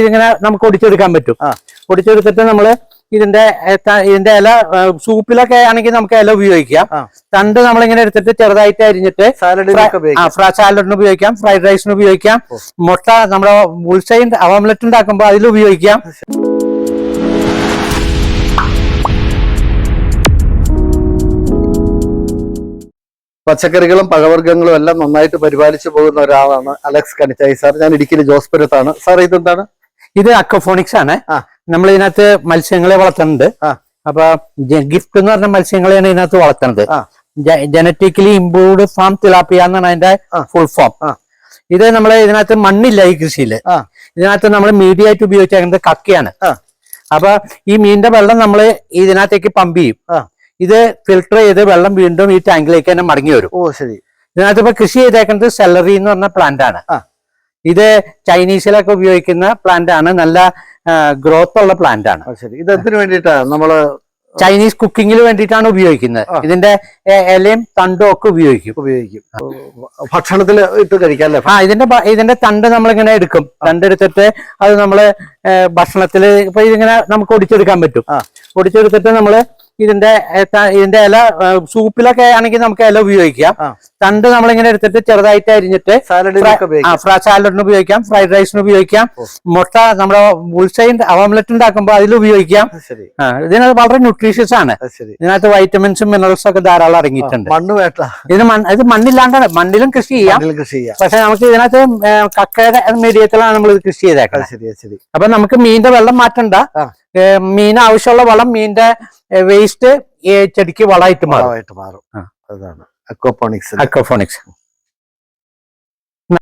ഇതിങ്ങനെ നമുക്ക് ഒടിച്ചെടുക്കാൻ പറ്റും. ഒടിച്ചെടുത്തിട്ട് നമ്മൾ ഇതിന്റെ ഇതിന്റെ ഇല സൂപ്പിലൊക്കെ ആണെങ്കിൽ നമുക്ക് ഇല ഉപയോഗിക്കാം. തണ്ട് നമ്മളിങ്ങനെ എടുത്തിട്ട് ചെറുതായിട്ട് അരിഞ്ഞിട്ട് സാലഡിന് ഉപയോഗിക്കാം ഫ്രൈഡ് റൈസിന് ഉപയോഗിക്കാം. മുട്ട നമ്മുടെ ബുൾസൈൻ ഓംലെറ്റ് ഉണ്ടാക്കുമ്പോൾ അതിൽ ഉപയോഗിക്കാം. പച്ചക്കറികളും പഴവർഗങ്ങളും എല്ലാം നന്നായിട്ട് പരിപാലിച്ചു പോകുന്ന ഒരാളാണ് അലക്സ് കണിച്ചായി സാർ. ഞാൻ ഇടുക്കിയിൽ ജോസ്പുരത്താണ് സാർ ഇതെന്താണ്? ഇത് അക്കോഫോണിക്സ് ആണ്. നമ്മൾ ഇതിനകത്ത് മത്സ്യങ്ങളെ വളർത്തുന്നുണ്ട്. അപ്പൊ ഗിഫ്റ്റ് എന്ന് പറഞ്ഞ മത്സ്യങ്ങളെയാണ് ഇതിനകത്ത് വളർത്തുന്നത്. ജനറ്റിക്കലി ഇംപ്രൂവ്ഡ് ഫാം തിലാപ്പിയ എന്നാണ് അതിന്റെ ഫുൾ ഫോം. ഇത് നമ്മൾ ഇതിനകത്ത് മണ്ണില്ല ഈ കൃഷിയിൽ. ഇതിനകത്ത് നമ്മൾ മീഡിയ ആയിട്ട് ഉപയോഗിച്ചേക്കുന്നത് കക്കയാണ്. അപ്പൊ ഈ മീനിന്റെ വെള്ളം നമ്മൾ ഇതിനകത്തേക്ക് പമ്പ് ചെയ്യും. ഇത് ഫിൽട്ടർ ചെയ്ത് വെള്ളം വീണ്ടും ഈ ടാങ്കിലേക്ക് തന്നെ മടങ്ങി വരും. ഓ ശരി. ഇതിനകത്ത് ഇപ്പൊ കൃഷി ചെയ്തേക്കുന്നത് സെലറി എന്ന് പറഞ്ഞ പ്ലാന്റ് ആണ്. ഇത് ചൈനീസിലൊക്കെ ഉപയോഗിക്കുന്ന പ്ലാന്റ് ആണ്. നല്ല ഗ്രോത്ത് ഉള്ള പ്ലാന്റ് ആണ്. ശരി. ഇത് എന്തിനു വേണ്ടിയിട്ടാണ് നമ്മൾ ചൈനീസ് കുക്കിങ്ങിന് വേണ്ടിയിട്ടാണ് ഉപയോഗിക്കുന്നത്. ഇതിന്റെ ഇലയും തണ്ടും ഒക്കെ ഉപയോഗിക്കും. ഉപയോഗിക്കും. ഭക്ഷണത്തിൽ ഇട്ട് കഴിക്കാല്ലേ? ആ ഇതിന്റെ ഇതിന്റെ തണ്ട് നമ്മളിങ്ങനെ എടുക്കും. തണ്ട് എടുത്തിട്ട് അത് നമ്മൾ ഭക്ഷണത്തിൽ ഇപ്പൊ ഇതിങ്ങനെ നമുക്ക് ഒടിച്ചെടുക്കാൻ പറ്റും. ഒടിച്ചെടുത്തിട്ട് നമ്മൾ ഇതിന്റെ ഇതിന്റെ ഇല സൂപ്പിലൊക്കെ ആണെങ്കിൽ നമുക്ക് ഇല ഉപയോഗിക്കാം. തണ്ട് നമ്മളിങ്ങനെ എടുത്തിട്ട് ചെറുതായിട്ട് അരിഞ്ഞിട്ട് സാലഡിന് ഉപയോഗിക്കാം ഫ്രൈഡ് റൈസിന് ഉപയോഗിക്കാം. മുട്ട നമ്മുടെ ബുൾസൈൻ ഓംലെറ്റ് ഉണ്ടാക്കുമ്പോൾ അതിൽ ഉപയോഗിക്കാം. ഇതിനകത്ത് വളരെ ന്യൂട്രീഷ്യസ് ആണ്. ഇതിനകത്ത് വൈറ്റമിൻസും മിനറൽസും ഒക്കെ ധാരാളം അടങ്ങിയിട്ടുണ്ട് മണ്ണ് വേട്ട മണ്ണ് ഇത് മണ്ണില്ലാണ്ടാണ് മണ്ണിലും കൃഷി ചെയ്യാം. മണ്ണിൽ കൃഷി ചെയ്യാം. പക്ഷെ നമുക്ക് ഇതിനകത്ത് കക്കയുടെ മീഡിയത്തിലാണ് നമ്മൾ ഇത് കൃഷി ചെയ്തേക്കാം അപ്പൊ നമുക്ക് മീനിന്റെ വെള്ളം മാറ്റണ്ട. മീന് ആവശ്യമുള്ള വളം മീനിന്റെ വേസ്റ്റ് ചെടിക്ക് വളമായിട്ട് മാറും. അതാണ്. അക്വപോണിക്സ് അക്വഫോണിക്സ്